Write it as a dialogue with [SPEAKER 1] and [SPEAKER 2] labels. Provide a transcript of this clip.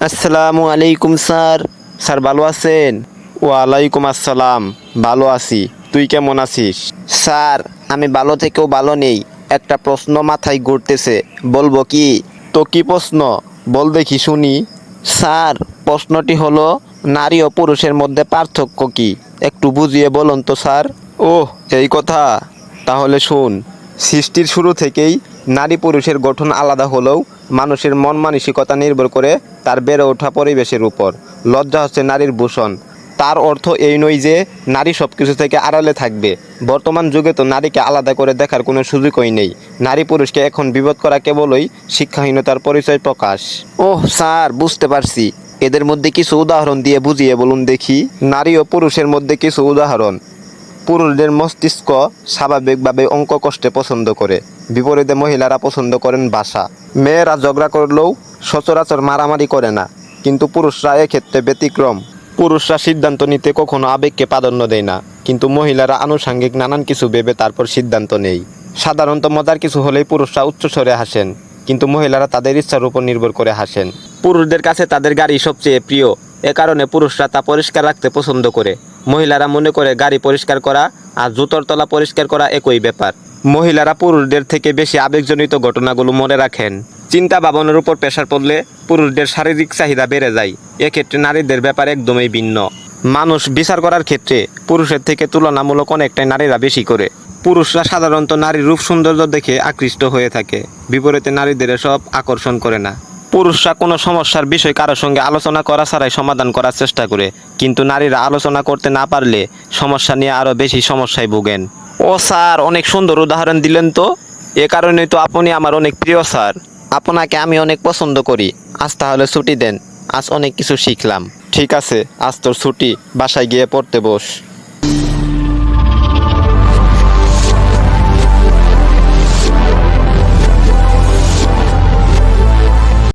[SPEAKER 1] আসসালামু আলাইকুম, sir. Sir, ভালো আছেন? ওয়ালাইকুম আসসালাম। ভালো আছি। তুই কেমন আছিস? স্যার, আমি ভালো থেকেও ভালো নেই। একটা প্রশ্ন মাথায় ঘুরতেছে। বলব কি? তো কি প্রশ্ন? বল দেখি, শুনি। স্যার, প্রশ্নটি হলো, নারী ও পুরুষের মধ্যে পার্থক্য কি? একটু বুঝিয়ে বলুন তো, স্যার। ওহ, এই কথা। তাহলে শুন। সৃষ্টির শুরু থেকেই নারী পুরুষের গঠন আলাদা হলেও মানুষের মন মানসিকতা নির্ভর করে তার বেড়ে ওঠা পরিবেশের উপর। লজ্জা হচ্ছে নারীর ভূষণ। তার অর্থ এই নয় যে নারী সব কিছু থেকে আড়ালে থাকবে। বর্তমান যুগে তো নারীকে আলাদা করে দেখার কোনো সুযোগই নেই। নারী পুরুষকে এখন বিপদ করা কেবলই শিক্ষাহীনতার পরিচয় প্রকাশ। ওহ স্যার বুঝতে পারছি। এদের মধ্যে কিছু উদাহরণ দিয়ে বুঝিয়ে বলুন দেখি। নারী ও পুরুষের মধ্যে কিছু উদাহরণ। পুরুষদের মস্তিষ্ক স্বাভাবিকভাবে অঙ্ক কষ্টে পছন্দ করে। বিপরীতে মহিলারা পছন্দ করেন বাসা। মেয়েরা ঝগড়া করলেও সচরাচর মারামারি করে না, কিন্তু পুরুষরা এক্ষেত্রে ব্যতিক্রম। পুরুষরা সিদ্ধান্ত নিতে কখনো আবেগকে প্রাধান্য দেয় না, কিন্তু মহিলারা আনুষাঙ্গিক নানান কিছু ভেবে তারপর সিদ্ধান্ত নেই সাধারণত মজার কিছু হলেই পুরুষরা উচ্চস্বরে হাসেন, কিন্তু মহিলারা তাদের ইচ্ছার উপর নির্ভর করে হাসেন। পুরুষদের কাছে তাদের গাড়ি সবচেয়ে প্রিয় এ কারণে পুরুষরা তা পরিষ্কার রাখতে পছন্দ করে। মহিলারা মনে করে গাড়ি পরিষ্কার করা আর জুতোর তলা পরিষ্কার করা একই ব্যাপার। মহিলারা পুরুষদের থেকে বেশি আবেগজনিত ঘটনাগুলো মনে রাখেন। চিন্তা ভাবনার উপর প্রেশার পড়লে পুরুষদের শারীরিক চাহিদা বেড়ে যায়। এক্ষেত্রে নারীদের ব্যাপার একদমই ভিন্ন। মানুষ বিচার করার ক্ষেত্রে পুরুষের থেকে তুলনামূলক অনেকটাই নারীরা বেশি করে। পুরুষরা সাধারণত নারীর রূপ সৌন্দর্য দেখে আকৃষ্ট হয়ে থাকে। বিপরীতে নারীদের সব আকর্ষণ করে না। পুরুষরা কোনো সমস্যার বিষয় কারোর সঙ্গে আলোচনা করা ছাড়াই সমাধান করার চেষ্টা করে। কিন্তু নারীরা আলোচনা করতে না পারলে সমস্যা নিয়ে আরও বেশি সমস্যায় ভোগেন। ও স্যার, অনেক সুন্দর উদাহরণ দিলেন তো। এ কারণেই তো আপনি আমার অনেক প্রিয় স্যার। আপনাকে আমি অনেক পছন্দ করি। আজ তাহলে ছুটি দেন। আজ অনেক কিছু শিখলাম। ঠিক আছে, আজ তোর ছুটি। বাসায় গিয়ে পড়তে বস।